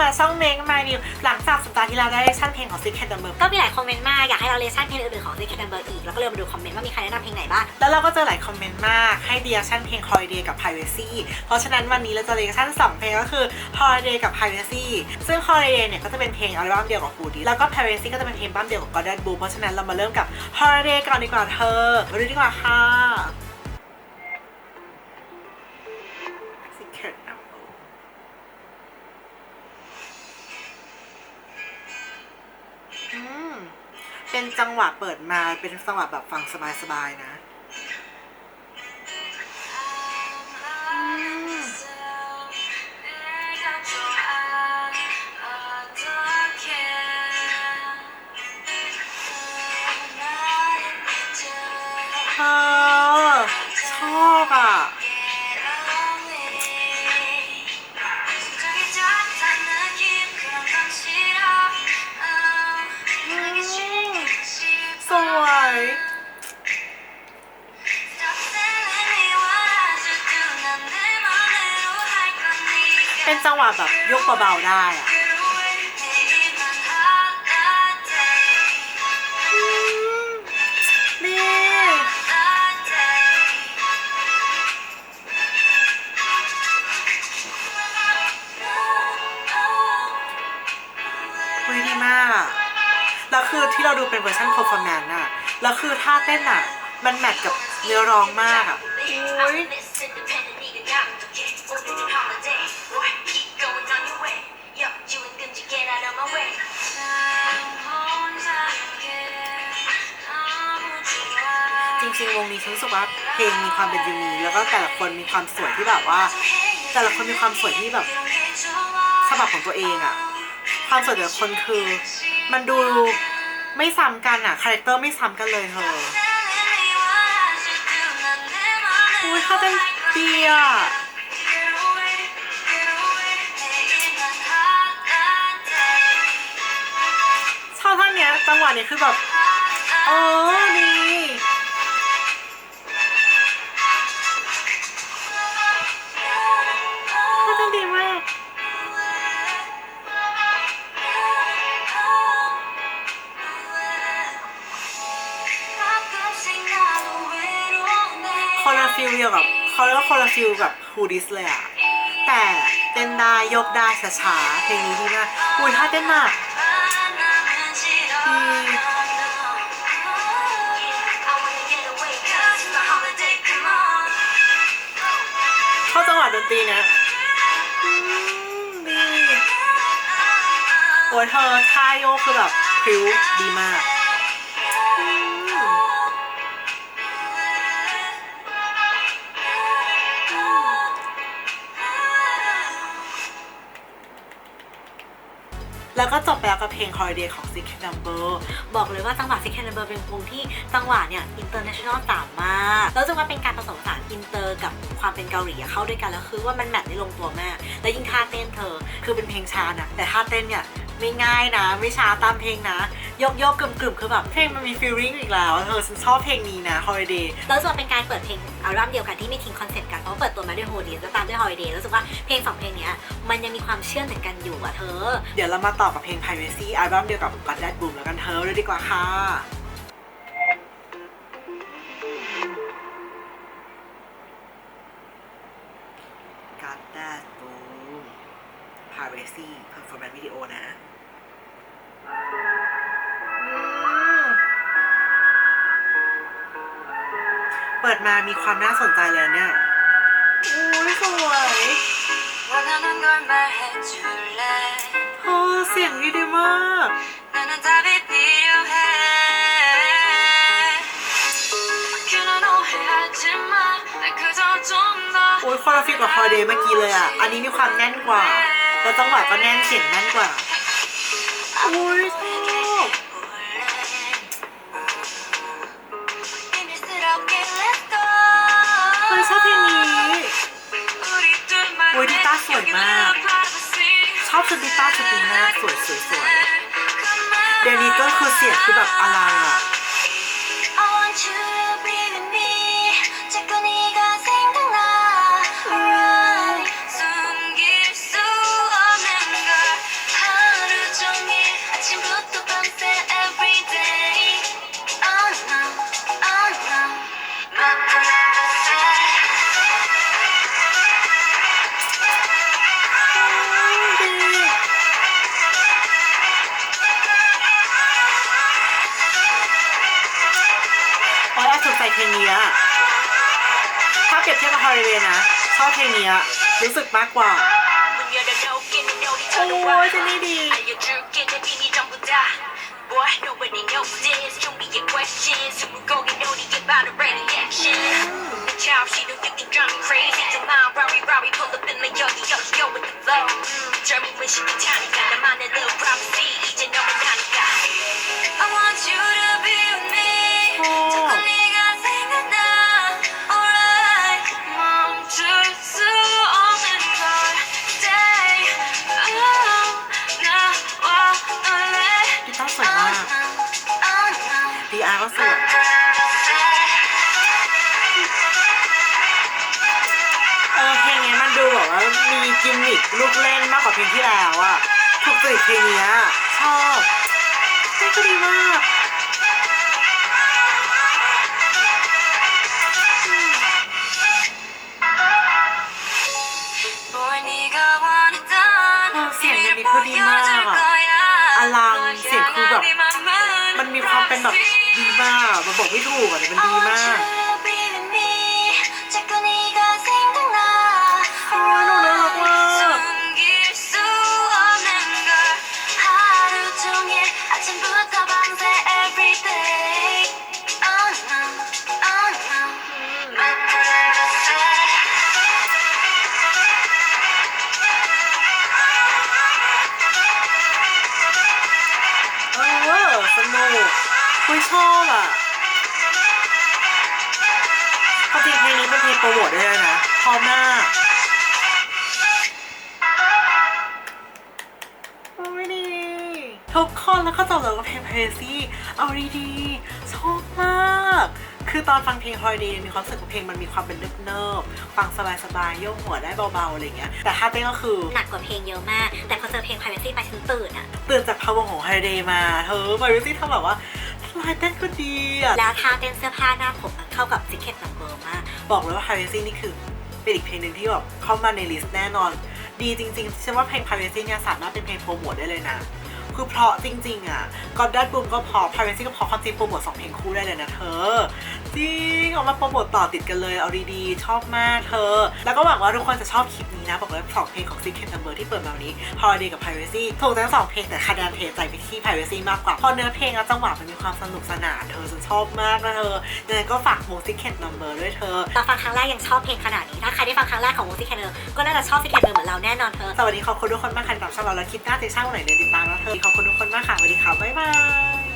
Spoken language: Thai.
มาช่องเมงมานิวหลังจากสัปดาห์ที่เราได้เลชั่นเพลงของซิกแคทเดอร์เมอร์กก็มีหลายคอมเมนต์มากอยากให้เราเลชั่นเพลงอื่นๆของ Secret Number อีกแล้วก็เลยมาดูคอมเมนต์ว่ามีใครแนะนำเพลงไหนบ้างแล้วเราก็เจอหลายคอมเมนต์มากให้เดียชั่นเพลง Holiday กับ Privacy เพราะฉะนั้นวันนี้เราจะเลชั่น2เพลงก็คือ Holiday กับ Privacy ซึ่ง Holiday เนี่ยก็จะเป็นเพลงอัลบั้มเดียวกับ Foodie แล้วก็ Privacy ก็จะเป็นเพลงอัลบั้มเดียวกับ Golden Boom เพราะฉะนั้นเรามาเริ่มกับ Holiday ก่อนดีกว่าเธอมาดูดีกว่าค่ะ เป็นจังหวะเปิดมาเป็นจังหวะแบบฟังสบายๆนะ เป็นจังหวะแบบยกเบาๆได้อะอืมนี่เฮ้ยดีมากอะแล้วคือที่เราดูเป็นเวอร์ชัน performance อะแล้วคือท่าเต้นอะมันแมทกับเนื้อร้องมากอะ ริงๆวงนี้ฉันรู้สึกว่าเพลงมีความเป็นยูนีแล้วก็แต่ละคนมีความสวยที่แบบว่า แต่ละคนมีความสวยที่แบบฉบับของตัวเองอะความสวยแต่ละคนคือ มันดูไม่ซ้ำกันอะคาแรคเตอร์ไม่ซ้ำกันเลยเธออุ้ยเขาเต้นดีอะชอบท่อนเนี้ยจังหวะเนี้ยคือแบบ เออดี คนละฟิลเดียวกับเขาเรียกว่าคนละฟิลกับฮูดิสเลยอะแต่เต้นได้ยกได้ช้าๆเพลงนี้ดีมากอุ้ยท่าเต้นมากเข้าจังหวะดนตรีนะดีโอ้ยเธอท่าโยกคือแบบพริ้วดีมาก แล้วก็จบไปแล้วกับเพลง Holiday ของ s i c k e Number บอกเลยว่าจังหวะ s i c k e Number เป็นวงที่จังหวะเนี่ย international ต่ำมากแล้วจังหวะเป็นการผสมผสานอินเตอร์กับความเป็นเกาหลีเข้าด้วยกันแล้วคือว่ามันแมทได้ลงตัวมาก แล้วยิ่งท่าเต้นเธอ คือเป็นเพลงช้านะแต่ท่าเต้นเนี่ย ไม่ง่ายนะ ไม่ช้าตามเพลงนะยกยกกึ่มกึ่มคือแบบเพลงมันมี feeling อีกแล้วเธอฉันชอบเพลงนี้นะ Holiday แล้วจะเป็นการเปิดเพลงอัลบั้มเดียวกันที่ไม่ทิ้งคอนเซ็ปต์กันเพราะว่าเปิดตัวมาด้วยโฮดีแล้วตามด้วยฮอลิเดย์รู้สึกว่าเพลงสองเพลงเนี้ยมันยังมีความเชื่อมถึงกันอยู่อะเธอ เดี๋ยวเรามาต่อกับเพลง Privacy อัลบั้มเดียวกับ God That Boom แล้วกันเธอเลยดีกว่าค่ะ Privacy Performance Video นะ เปิดมามีความน่าสนใจเลยเนี่ยอุ้ยสวยโอ้เสียงดีดีมากโอ้ยคอร์ฟิกกับคอเดย์เมื่อกี้เลยอะ อันนี้มีความแน่นกว่า แล้วจังหวะก็แน่นเสียงแน่นกว่าอุ้ยชอบเฮ้ชอบเพลงนี้อุ้ยดิต้าสวยมาก ชอบชุดดิต้าชุดนี้มากสวยสวยสวยเดนี่ก็คือเสียงคือแบบอลังอะ ใจเพลงนี้อะถ้าเปรียบเทียบกับฮอลิเดย์นะชอบเพลงนี้รู้สึกมากกว่า โอ้ยจะนี่ดี Boy, crazy. กิมมิคลูกเล่นมากกว่าเพลงที่แล้วอะถูกติดเพลงเนี้ยชอบเล่นก็ดีมากเสียงเนี่ยมีคือดีมากอะอลังเสียงคือแบบมันมีความเป็นแบบดีมากมันบอกไม่ถูกอะมันดีมาก คุยชอบอะความจริงเพลงนี้เป็นเพลงโปรโมทด้วยนะพอมากโอ้ยดีทุกคนแล้วก็จบแล้วกับเพลงเพรซี่เอาดีๆชอบมาก คือตอนฟังเพลง Holiday มีความรู้สึกว่าเพลงมันมีความเป็นเนิบๆฟังสบายๆโยกหัวได้เบาๆอะไรอย่างเงี้ย แต่ถ้าเต้นก็คือ หนักกว่าเพลงเยอะมาก แต่พอเจอเพลง privacy ไปฉันตื่นอะตื่นจากพวังค์ของ Holiday มาเธอมาวิซี่ทำแบบว่า ลายเต้นก็ดีอะแล้วท่าเต้นเสื้อผ้าหน้าผมเข้ากับซิกเก็ตนัมเบอร์มาก บอกเลยว่า Privacy นี่คือเป็นอีกเพลงหนึ่งที่แบบเข้ามาในลิสต์แน่นอน ดีจริงๆฉันว่าเพลง Privacy เนี่ยสามารถเป็นเพลงโปรโมทได้เลยนะ คือเพราะจริง ๆ อะก็ดัดบุมก็พอ Privacy ก็พอความจริงโปรโมทสองเพลงคู่ได้เลยนะเธอ จริงออกมาโปรโมทต่อติดกันเลยเอาดีๆ ชอบมากเธอ แล้วก็หวังว่าทุกคนจะชอบคลิปนี้นะ บอกเลยสองเพลงของ Secret Number ที่เปิดมาวันนี้ Holiday กับ Privacy ถูกทั้งสองเพลงแต่คะแนนเทใจไปที่ Privacy มากกว่าเพราะเนื้อเพลงและจังหวะมันมีความสนุกสนานเธอฉันชอบมากนะเธอยังไงก็ฝากวง Secret Number ด้วยเธอตอนฟังครั้งแรกยังชอบเพลงขนาดนี้ถ้าใครได้ฟังครั้งแรกของ Music Canner ก็น่าจะชอบ Secret Number เหมือนเราแน่นอนเธอสวัสดีขอบคุณทุกคนมากค่ะที่รับชมเราแล้วคลิปหน้าจะช่างวันไหนเดินติดตามแล้วเธอขอบคุณทุกคนมากค่ะสวัสดีค่ะบ๊ายบาย